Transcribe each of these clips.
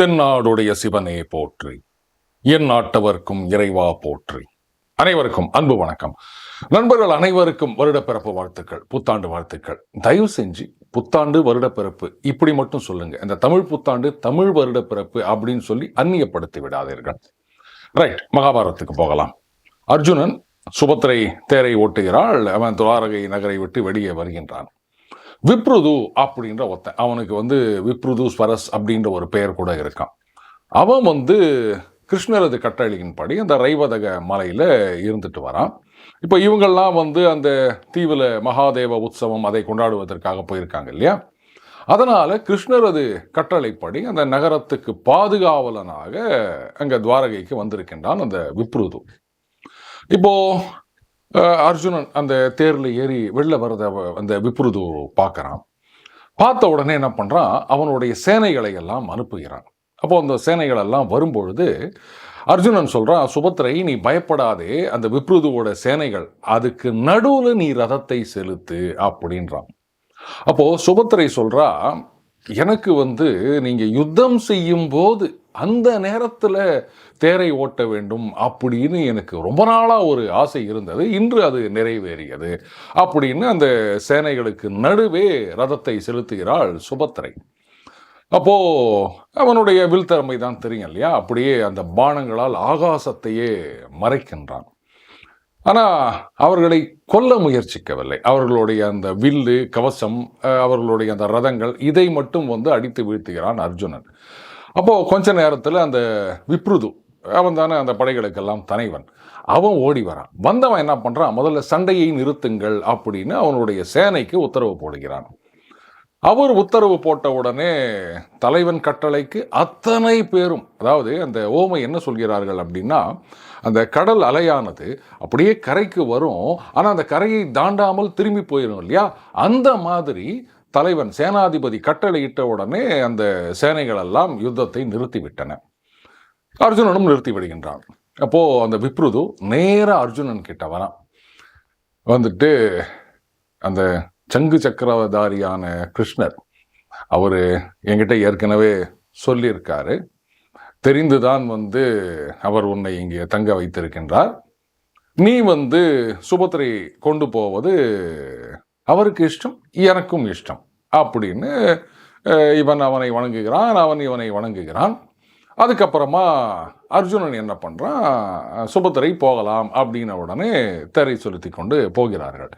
தென்னாடுடைய சிவனே போற்றி. என் நாட்டவர்க்கும் இறைவா போற்றி. அனைவருக்கும் அன்பு வணக்கம். நண்பர்கள் அனைவருக்கும் வருடப்பிறப்பு வாழ்த்துக்கள் புத்தாண்டு வாழ்த்துக்கள். தயவு செஞ்சு புத்தாண்டு வருடப்பிறப்பு இப்படி மட்டும் சொல்லுங்க. இந்த தமிழ் புத்தாண்டு தமிழ் வருடப்பிறப்பு அப்படின்னு சொல்லி அந்நியப்படுத்தி விடாதீர்கள். ரைட் மகாபாரதத்துக்கு போகலாம். அர்ஜுனன் சுபத்திரை தேரை ஓட்டுகிறாள். அவன் துவாரகை நகரை விட்டு வெளியே வருகின்றான். விப்ருது அப்படின்ற ஒருத்தன். அவனுக்கு வந்து விப்ருது ஸ்வரஸ் அப்படின்ற ஒரு பெயர் கூட இருக்கான். அவன் வந்து கிருஷ்ணரது கட்டளையின்படி அந்த ரைவதக மலையில் இருந்துட்டு வரான். இப்போ இவங்கெல்லாம் வந்து அந்த தீவில் மகாதேவ உற்சவம் அதை கொண்டாடுவதற்காக போயிருக்காங்க இல்லையா? அதனால் கிருஷ்ணரது கட்டளைப்படி அந்த நகரத்துக்கு பாதுகாவலனாக அங்கே துவாரகைக்கு வந்திருக்கின்றான் அந்த விப்ருது. இப்போ அர்ஜுனன் அந்த தேரில் ஏறி வெளில வரத அந்த விப்ருது பார்க்குறான். பார்த்த உடனே என்ன பண்ணுறான் அவனுடைய சேனைகளை எல்லாம் அனுப்புகிறான். அப்போ அந்த சேனைகள் எல்லாம் வரும்பொழுது அர்ஜுனன் சொல்கிறான் சுபத்திரை நீ பயப்படாதே அந்த விப்ருதுவோட சேனைகள் அதுக்கு நடுவில் நீ ரதத்தை செலுத்து அப்படின்றான். அப்போது சுபத்திரை சொல்கிறா எனக்கு வந்து நீங்கள் யுத்தம் செய்யும் போது அந்த நேரத்தில் தேரை ஓட்ட வேண்டும் அப்படின்னு எனக்கு ரொம்ப நாளாக ஒரு ஆசை இருந்தது. இன்று அது நிறைவேறியது. அப்படின்னு அந்த சேனைகளுக்கு நடுவே ரதத்தை செலுத்துகிறாள் சுபத்திரை அப்போது அவனுடைய வில் திறமை தான் தெரியும் இல்லையா? அப்படியே அந்த பானங்களால் ஆகாசத்தையே மறைக்கின்றான். ஆனால் அவர்களை கொல்ல முயற்சிக்கவில்லை. அவர்களுடைய அந்த வில்லு கவசம் அவர்களுடைய அந்த ரதங்கள் இதை மட்டும் வந்து அடித்து வீழ்த்துகிறான் அர்ஜுனன். அப்போது கொஞ்ச நேரத்தில் அந்த விப்ருது அவன் தானே அந்த படைகளுக்கெல்லாம் தலைவன். அவன் ஓடி வரான். வந்தவன் என்ன பண்ணுறான் முதல்ல சண்டையை நிறுத்துங்கள் அப்படின்னு அவனுடைய சேனைக்கு உத்தரவு போடுகிறான். அவர் உத்தரவு போட்ட உடனே தலைவன் கட்டளைக்கு அத்தனை பேரும் அதாவது அந்த ஓமை என்ன சொல்கிறார்கள் அப்படின்னா அந்த கடல் அலையானது அப்படியே கரைக்கு வரும். ஆனால் அந்த கரையை தாண்டாமல் திரும்பி போயிடும் இல்லையா? அந்த மாதிரி தலைவன் சேனாதிபதி கட்டளையிட்ட உடனே அந்த சேனைகள் எல்லாம் யுத்தத்தை நிறுத்திவிட்டன. அர்ஜுனனும் நிறுத்தி விடுகின்றான் அப்போது அந்த விப்ருது நேராக அர்ஜுனன் கிட்ட வரான். வந்துட்டு அந்த சங்கு சக்கரதாரியான கிருஷ்ணர் அவர் என்கிட்ட ஏற்கனவே சொல்லியிருக்காரு. தெரிந்துதான் வந்து அவர் உன்னை இங்கே தங்க வைத்திருக்கின்றார். நீ வந்து சுபத்திரை கொண்டு போவது அவருக்கு இஷ்டம் எனக்கும் இஷ்டம் அப்படின்னு இவன் அவனை வணங்குகிறான் அவன் இவனை வணங்குகிறான். அதுக்கப்புறமா அர்ஜுனன் என்ன பண்ணுறான் சுபத்திரை போகலாம் அப்படின்ன உடனே திரை செலுத்தி கொண்டு போகிறார்கள்.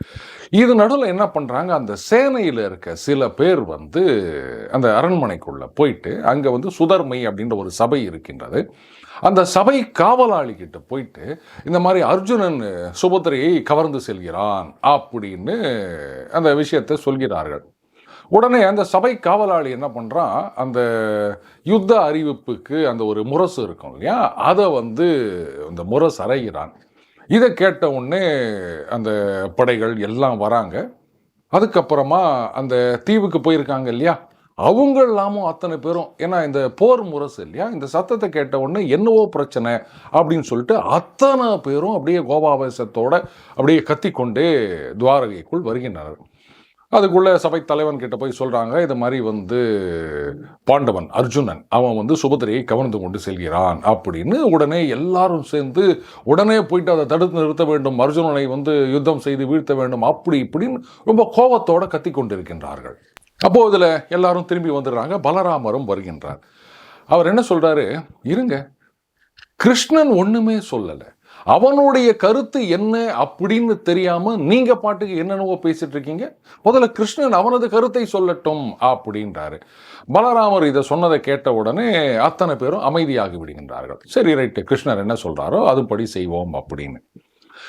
இது நடுவில் என்ன பண்ணுறாங்க அந்த சேனையில் இருக்க சில பேர் வந்து அந்த அரண்மனைக்குள்ளே போயிட்டு அங்கே வந்து சுதர்மை அப்படின்ற ஒரு சபை இருக்கின்றது. அந்த சபை காவலாளி கிட்ட போயிட்டு இந்த மாதிரி அர்ஜுனன் சுபத்திரையை கவர்ந்து செல்கிறான் அப்படின்னு அந்த விஷயத்தை சொல்கிறார்கள். உடனே அந்த சபை காவலாளி என்ன பண்ணுறான் அந்த யுத்த அறிவிப்புக்கு அந்த ஒரு முரசு இருக்கும் இல்லையா? அதை வந்து அந்த முரசு அறைகிறான். இதை கேட்ட உடனே அந்த படைகள் எல்லாம் வராங்க. அதுக்கப்புறமா அந்த தீவுக்கு போயிருக்காங்க இல்லையா? அவங்க இல்லாமல் அத்தனை பேரும் ஏன்னா இந்த போர் முரசு இல்லையா? இந்த சத்தத்தை கேட்ட உடனே என்னவோ பிரச்சனை அப்படின்னு சொல்லிட்டு அத்தனை பேரும் அப்படியே கோபாவேசத்தோடு அப்படியே கத்திக்கொண்டே துவாரகைக்குள் வருகின்றனர். அதுக்குள்ளே சபை தலைவன் கிட்ட போய் சொல்கிறாங்க இது மாதிரி வந்து பாண்டவன் அர்ஜுனன் அவன் வந்து சுபத்திரையை கவர்ந்து கொண்டு செல்கிறான் அப்படின்னு. உடனே எல்லாரும் சேர்ந்து உடனே போயிட்டு அதை தடுத்து நிறுத்த வேண்டும் அர்ஜுனனை வந்து யுத்தம் செய்து வீழ்த்த வேண்டும் அப்படி இப்படின்னு ரொம்ப கோபத்தோடு கத்தி கொண்டிருக்கின்றார்கள் அப்போ இதில் எல்லாரும் திரும்பி வந்துடுறாங்க. பலராமரும் வருகின்றார். அவர் என்ன சொல்கிறாரு இருங்க. கிருஷ்ணன் ஒன்றுமே சொல்லலை. அவனுடைய கருத்து என்ன அப்படின்னு தெரியாமல் நீங்கள் பாட்டுக்கு என்னென்னவோ பேசிட்டு இருக்கீங்க. முதல்ல கிருஷ்ணன் அவனது கருத்தை சொல்லட்டும் அப்படின்றாரு. பலராமர் இதை சொன்னதை கேட்ட உடனே அத்தனை பேரும் அமைதியாகி விடுகின்றார்கள். சரி ரைட்டு. கிருஷ்ணர் என்ன சொல்கிறாரோ அதுபடி செய்வோம் அப்படின்னு.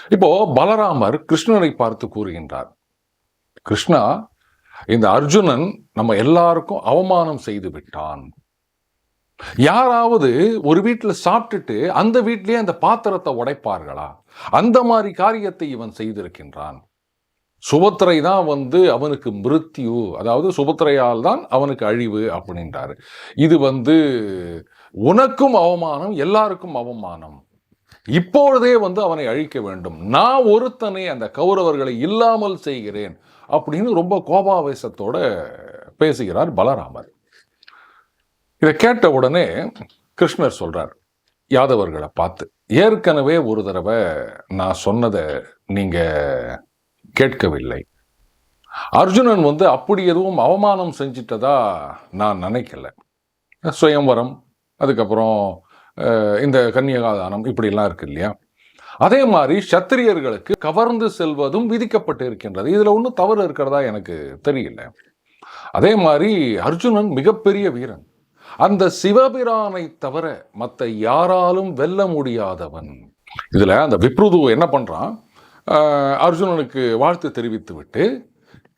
இப்போ பலராமர் கிருஷ்ணனை பார்த்து கூறுகின்றார். கிருஷ்ணா இந்த அர்ஜுனன் நம்ம எல்லாருக்கும் அவமானம் செய்து விட்டான். யாராவது ஒரு வீட்டில் சாப்பிட்டுட்டு அந்த வீட்டிலேயே அந்த பாத்திரத்தை உடைப்பார்களா? அந்த மாதிரி காரியத்தை இவன் செய்திருக்கின்றான். சுபத்திரை தான் வந்து அவனுக்கு மிருத்யு அதாவது சுபத்திரையால் தான் அவனுக்கு அழிவு அப்படின்றாரு. இது வந்து உனக்கும் அவமானம் எல்லாருக்கும் அவமானம். இப்பொழுதே வந்து அவனை அழிக்க வேண்டும். நான் ஒருத்தனை அந்த கௌரவர்களை இல்லாமல் செய்கிறேன் அப்படின்னு ரொம்ப கோபாவேசத்தோட பேசுகிறார் பலராமர். இதை கேட்ட உடனே கிருஷ்ணர் சொல்றார் யாதவர்களை பார்த்து ஏற்கனவே ஒரு தடவை நான் சொன்னதை நீங்க கேட்கவில்லை. அர்ஜுனன் வந்து அப்படி எதுவும் அவமானம் செஞ்சிட்டதா நான் நினைக்கல. சுயம்வரம் அதுக்கப்புறம் இந்த கன்னியகாதானம் இப்படிலாம் இருக்கு இல்லையா? அதே மாதிரி சத்திரியர்களுக்கு கவர்ந்து செல்வதும் விதிக்கப்பட்டு இருக்கின்றது. இதில் ஒன்றும் தவறு இருக்கிறதா எனக்கு தெரியல. அதே மாதிரி அர்ஜுனன் மிகப்பெரிய வீரன். அந்த சிவபிரானை தவிர மற்ற யாராலும் வெல்ல முடியாதவன். இதில் அந்த விப்ருது என்ன பண்ணுறான் அர்ஜுனனுக்கு வாழ்த்து தெரிவித்து விட்டு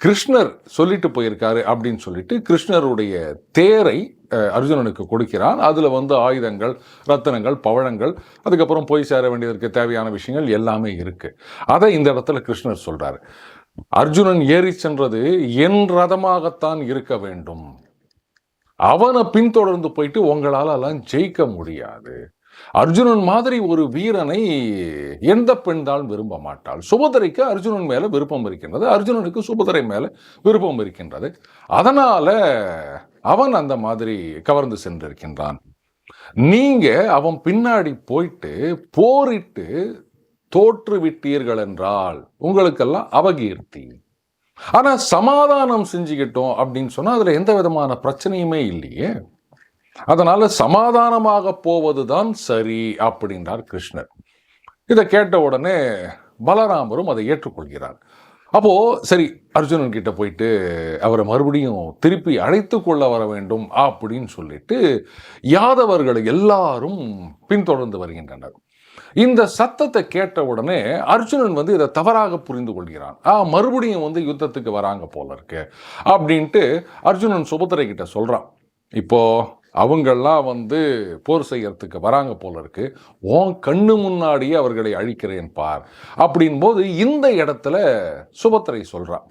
கிருஷ்ணர் சொல்லிட்டு போயிருக்காரு அப்படின்னு சொல்லிட்டு கிருஷ்ணருடைய தேரை அர்ஜுனனுக்கு கொடுக்கிறான். அதில் வந்து ஆயுதங்கள் ரத்தனங்கள் பவழங்கள் அதுக்கப்புறம் போய் சேர வேண்டியதற்கு தேவையான விஷயங்கள் எல்லாமே இருக்குது அதை இந்த இடத்துல கிருஷ்ணர் சொல்கிறார் அர்ஜுனன் ஏறி சென்றது என் ரதமாகத்தான் இருக்க வேண்டும். அவனை பின்தொடர்ந்து போயிட்டு உங்களால் எல்லாம் ஜெயிக்க முடியாது. அர்ஜுனன் மாதிரி ஒரு வீரனை எந்த பெண்தான் விரும்ப மாட்டாள்? சுபதரைக்கு அர்ஜுனன் மேலே விருப்பம் இருக்கின்றது. அர்ஜுனனுக்கு சுபதரை மேலே விருப்பம் இருக்கின்றது. அதனால் அவன் அந்த மாதிரி கவர்ந்து சென்றிருக்கின்றான். நீங்க அவன் பின்னாடி போயிட்டு போரிட்டு தோற்று விட்டீர்கள் என்றால் உங்களுக்கெல்லாம் அவகீர்த்தி. ஆனா சமாதானம் செஞ்சுக்கிட்டோம் அப்படின்னு சொன்னா அதுல எந்த விதமான பிரச்சனையுமே இல்லையே. அதனால சமாதானமாக போவதுதான் சரி அப்படின்றார் கிருஷ்ணர். இதை கேட்ட உடனே பலராமரும் அதை ஏற்றுக்கொள்கிறார். அப்போது சரி அர்ஜுனன் கிட்ட போயிட்டு அவரை மறுபடியும் திருப்பி அழைத்து கொள்ள வர வேண்டும் அப்படின்னு சொல்லிட்டு யாதவர்கள் எல்லாரும் பின்தொடர்ந்து வருகின்றனர். இந்த சத்தத்தை கேட்ட உடனே அர்ஜுனன் வந்து இதை தவறாக புரிந்து கொள்கிறான். ஆ மறுபடியும் வந்து யுத்தத்துக்கு வராங்க போல இருக்கு. அப்படின்ட்டு அர்ஜுனன் சுபத்திரை கிட்ட சொல்கிறான் இப்போது அவங்கெல்லாம் வந்து போர் செய்யறதுக்கு வராங்க போல இருக்கு. உன் கண்ணு முன்னாடியே அவர்களை அழிக்கிறேன் பார். அப்படின் போது இந்த இடத்துல சுபத்திரை சொல்கிறான்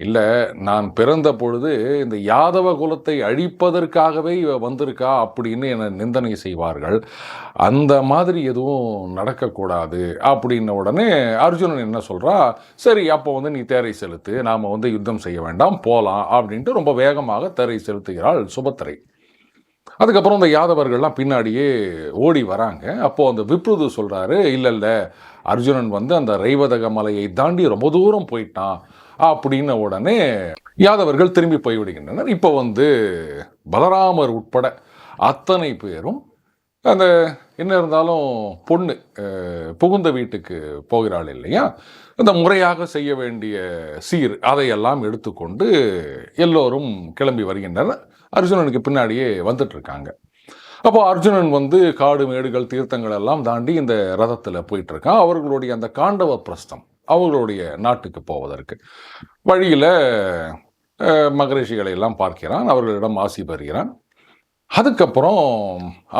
இல்லை நான் பிறந்த பொழுது இந்த யாதவ குலத்தை அழிப்பதற்காகவே இவ வந்திருக்கா அப்படின்னு என்னை நிந்தனை செய்வார்கள். அந்த மாதிரி எதுவும் நடக்கக்கூடாது அப்படின்ன உடனே அர்ஜுனன் என்ன சொல்கிறா சரி அப்போ வந்து நீ தேரை செலுத்து நாம் வந்து யுத்தம் செய்ய வேண்டாம் போகலாம் அப்படின்ட்டு ரொம்ப வேகமாக தேரை செலுத்துகிறாள் சுபத்திரை அதுக்கப்புறம் இந்த யாதவர்கள்லாம் பின்னாடியே ஓடி வராங்க. அப்போது அந்த விப்ருது சொல்கிறாரு இல்லை இல்லை அர்ஜுனன் வந்து அந்த ரைவதக மலையை தாண்டி ரொம்ப தூரம் போயிட்டான். அப்படின்ன உடனே யாதவர்கள் திரும்பி போய்விடுகின்றனர். இப்போ வந்து பலராமர் உட்பட அத்தனை பேரும் அந்த என்ன இருந்தாலும் பொண்ணு புகுந்த வீட்டுக்கு போகிறாள் இல்லையா? அந்த முறையாக செய்ய வேண்டிய சீர் அதையெல்லாம் எடுத்துக்கொண்டு எல்லோரும் கிளம்பி வருகின்றனர். அர்ஜுனனுக்கு பின்னாடியே வந்துட்டு இருக்காங்க அப்போ அர்ஜுனன் வந்து காடு மேடுகள் தீர்த்தங்கள் எல்லாம் தாண்டி இந்த ரதத்தில் போயிட்டுருக்கான். அவர்களுடைய அந்த காண்டவ பிரஸ்தம் அவர்களுடைய நாட்டுக்கு போவதற்கு. வழியில் மகரிஷிகளை எல்லாம் பார்க்கிறான். அவர்களிடம் ஆசி பெறுகிறான். அதுக்கப்புறம்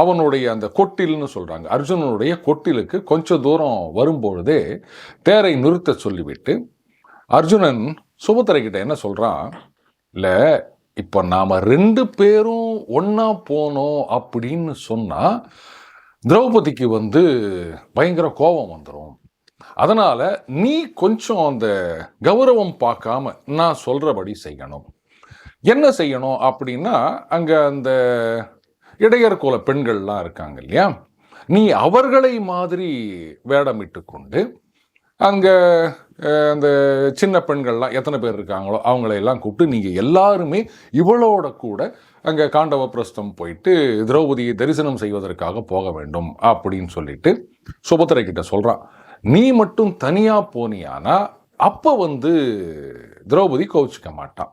அவனுடைய அந்த கொட்டில்னு சொல்கிறாங்க அர்ஜுனனுடைய கொட்டிலுக்கு கொஞ்ச தூரம் வரும்பொழுதே தேரை நிறுத்த சொல்லிவிட்டு அர்ஜுனன் சுபத்திரைக்கிட்ட என்ன சொல்கிறான் இல்லை இப்போ நாம் ரெண்டு பேரும் ஒன்றா போனோம் அப்படின்னு சொன்னால் திரௌபதிக்கு வந்து பயங்கர கோபம் வந்துடும் அதனால் நீ கொஞ்சம் அந்த கௌரவம் பார்க்காம நான் சொல்கிறபடி செய்யணும். என்ன செய்யணும் அப்படின்னா அங்கே அந்த இடையர் குல பெண்கள்லாம் இருக்காங்க இல்லையா? நீ அவர்களை மாதிரி வேடமிட்டு கொண்டு அங்கே அந்த சின்ன பெண்கள்லாம் எத்தனை பேர் இருக்காங்களோ அவங்களையெல்லாம் கூப்பிட்டு நீங்கள் எல்லாருமே இவளோட கூட அங்கே காண்டவ பிரஸ்தம் போயிட்டு திரௌபதியை தரிசனம் செய்வதற்காக போக வேண்டும் அப்படின்னு சொல்லிட்டு சுபத்திரை கிட்ட சொல்கிறான் நீ மட்டும் தனியாக போனியானா அப்போ வந்து திரௌபதி கோவிச்சிக்க மாட்டான்.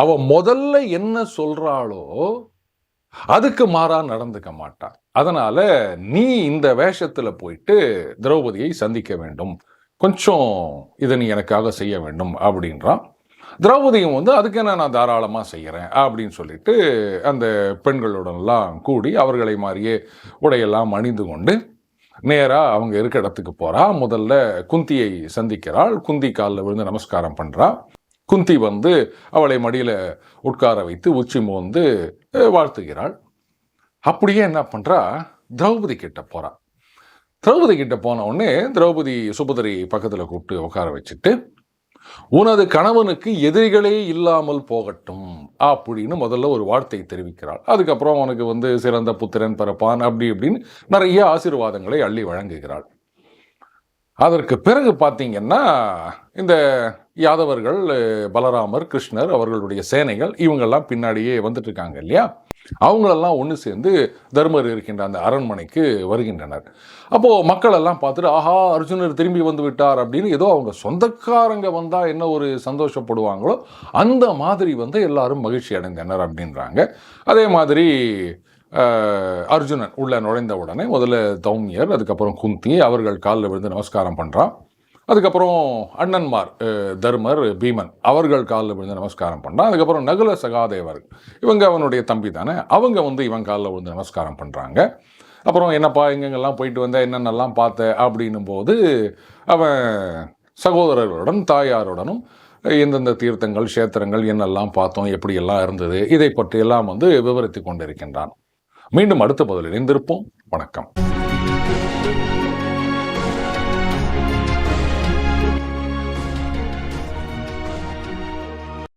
அவள் முதல்ல என்ன சொல்கிறாளோ அதுக்கு மாறா நடந்துக்க மாட்டான். அதனால் நீ இந்த வேஷத்தில் போயிட்டு திரௌபதியை சந்திக்க வேண்டும். கொஞ்சம் இதை நீ எனக்காக செய்ய வேண்டும் அப்படின்றான். திரௌபதியும் வந்து அதுக்கு என்ன நான் தாராளமாக செய்கிறேன் அப்படின்னு சொல்லிட்டு அந்த பெண்களுடனெல்லாம் கூடி அவர்களை மாதிரியே உடையெல்லாம் அணிந்து கொண்டு நேராக அவங்க இருக்க இடத்துக்கு போகிறா முதல்ல குந்தியை சந்திக்கிறாள். குந்தி காலில் விழுந்து நமஸ்காரம் பண்ணுறா குந்தி வந்து அவளை மடியில் உட்கார வைத்து உச்சி மோந்து வாழ்த்துகிறாள். அப்படியே என்ன பண்ணுறா திரௌபதி கிட்ட போறா. திரௌபதி கிட்ட போன உடனே திரௌபதி சுபதிரி பக்கத்தில் கூப்பிட்டு உட்கார வச்சுட்டு உனது கணவனுக்கு எதிரிகளே இல்லாமல் போகட்டும் அப்படின்னு முதல்ல ஒரு வார்த்தை தெரிவிக்கிறாள். அதுக்கப்புறம் அவனுக்கு வந்து சிறந்த புத்திரன் பிறப்பான் அப்படி இப்படின்னு நிறைய ஆசீர்வாதங்களை அள்ளி வழங்குகிறாள். அதற்கு பிறகு பார்த்தீங்கன்னா இந்த யாதவர்கள் பலராமர் கிருஷ்ணர் அவர்களுடைய சேனைகள் இவங்கெல்லாம் பின்னாடியே வந்துட்டு இருக்காங்க இல்லையா? அவங்களெல்லாம் ஒன்று சேர்ந்து தர்மர் இருக்கின்ற அந்த அரண்மனைக்கு வருகின்றனர். அப்போது மக்களெல்லாம் பார்த்துட்டு ஆஹா அர்ஜுனர் திரும்பி வந்து விட்டார் அப்படின்னு ஏதோ அவங்க சொந்தக்காரங்க வந்தால் என்ன ஒரு சந்தோஷப்படுவாங்களோ அந்த மாதிரி வந்து எல்லாரும் மகிழ்ச்சி அடைந்தனர் அப்படின்றாங்க. அதே மாதிரி அர்ஜுனன் உள்ளே நுழைந்த உடனே முதல்ல தௌமியர் அதுக்கப்புறம் குந்தி அவர்கள் காலில் விழுந்து நமஸ்காரம் பண்ணுறான் அதுக்கப்புறம் அண்ணன்மார் தர்மர் பீமன் அவர்கள் காலில் விழுந்து நமஸ்காரம் பண்ணுறான் அதுக்கப்புறம் நகுல சகாதேவர் இவங்க அவனுடைய தம்பி தானே அவங்க வந்து இவன் காலில் விழுந்து நமஸ்காரம் பண்ணுறாங்க அப்புறம் என்னப்பா எங்கெங்கெல்லாம் போயிட்டு வந்த என்னென்னலாம் பார்த்த அப்படின்னும் போது அவன் சகோதரர்களுடன் தாயாருடனும் எந்தெந்த தீர்த்தங்கள் கஷேத்திரங்கள் என்னெல்லாம் பார்த்தோம் எப்படியெல்லாம் இருந்தது இதை பற்றி எல்லாம் வந்து விவரித்து கொண்டிருக்கின்றான். மீண்டும் அடுத்த பதில் இணைந்திருப்போம். வணக்கம்.